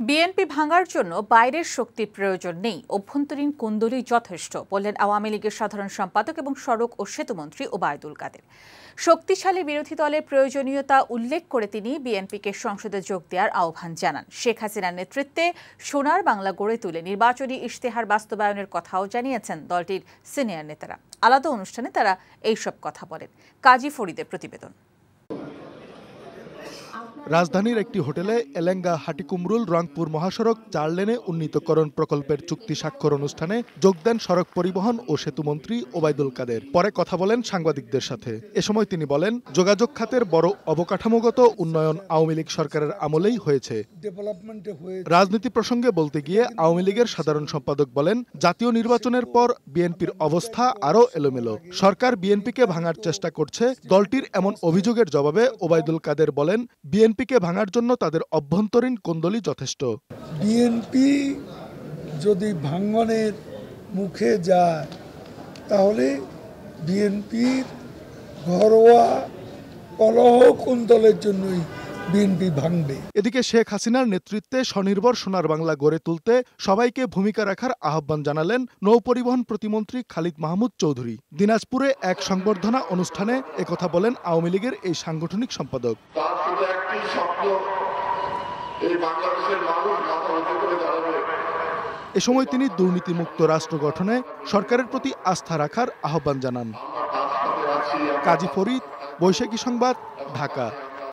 BNP ভাঙার জন্য বাইরের শক্তির প্রয়োজন নেই। অভ্যন্তরীণ কুন্দলই যথেষ্ট, বললেন আওয়ামী লীগের সাধারণ সম্পাদক এবং সড়ক ও সেতুমন্ত্রী ওবায়দুল কাদের। শক্তিশালী বিরোধী দলের প্রয়োজনীয়তা উল্লেখ করে তিনি বিএনপিকে সংসদে যোগ দেওয়ার আহ্বান জানান। শেখ হাসিনার নেতৃত্বে সোনার বাংলা গড়ে তুলে নির্বাচনী ইশতেহার বাস্তবায়নের কথাও জানিয়েছেন দলটির সিনিয়র নেতারা। আলাদা অনুষ্ঠানে তারা এইসব কথা বলেন। কাজী ফরিদের প্রতিবেদন। রাজধানীর একটি হোটেলে এলেঙ্গা, হাটিকুমরুল, রংপুর মহাসড়ক চার লেনে উন্নীতকরণ প্রকল্পের চুক্তি স্বাক্ষর অনুষ্ঠানে যোগ দেন সড়ক পরিবহন ও সেতুমন্ত্রী ওবায়দুল কাদের। পরে কথা বলেন সাংবাদিকদের সাথে। এ সময় তিনি বলেন, যোগাযোগ খাতের বড় অবকাঠামোগত উন্নয়ন আওয়ামী লীগ সরকারের আমলেই হয়েছে। রাজনীতি প্রসঙ্গে বলতে গিয়ে আওয়ামী লীগের সাধারণ সম্পাদক বলেন, জাতীয় নির্বাচনের পর বিএনপির অবস্থা আরও এলোমেলো। সরকার বিএনপিকে ভাঙার চেষ্টা করছে, দলটির এমন অভিযোগের জবাবে ওবায়দুল কাদের বলেন বিএনপিকে ভাঙার জন্য তাদের অভ্যন্তরীণ কোন্দলই যথেষ্ট। বিএনপি যদি ভাঙনের মুখে যায়, তাহলে বিএনপির ঘরোয়া কলহ কুন্দলের জন্যই বিএনপি ভাঙবে। এদিকে শেখ হাসিনার নেতৃত্বে স্বনির্ভর সোনার বাংলা গড়ে তুলতে সবাইকে ভূমিকা রাখার আহ্বান জানালেন নৌপরিবহন প্রতিমন্ত্রী খালিদ মাহমুদ চৌধুরী। দিনাজপুরে এক সংবর্ধনা অনুষ্ঠানে একথা বলেন আওয়ামী লীগের এই সাংগঠনিক সম্পাদক। এ সময় তিনি দুর্নীতিমুক্ত রাষ্ট্র গঠনে সরকারের প্রতি আস্থা রাখার আহ্বান জানান। কাজী ফরিদ বৈশাখী সংবাদ ঢাকা।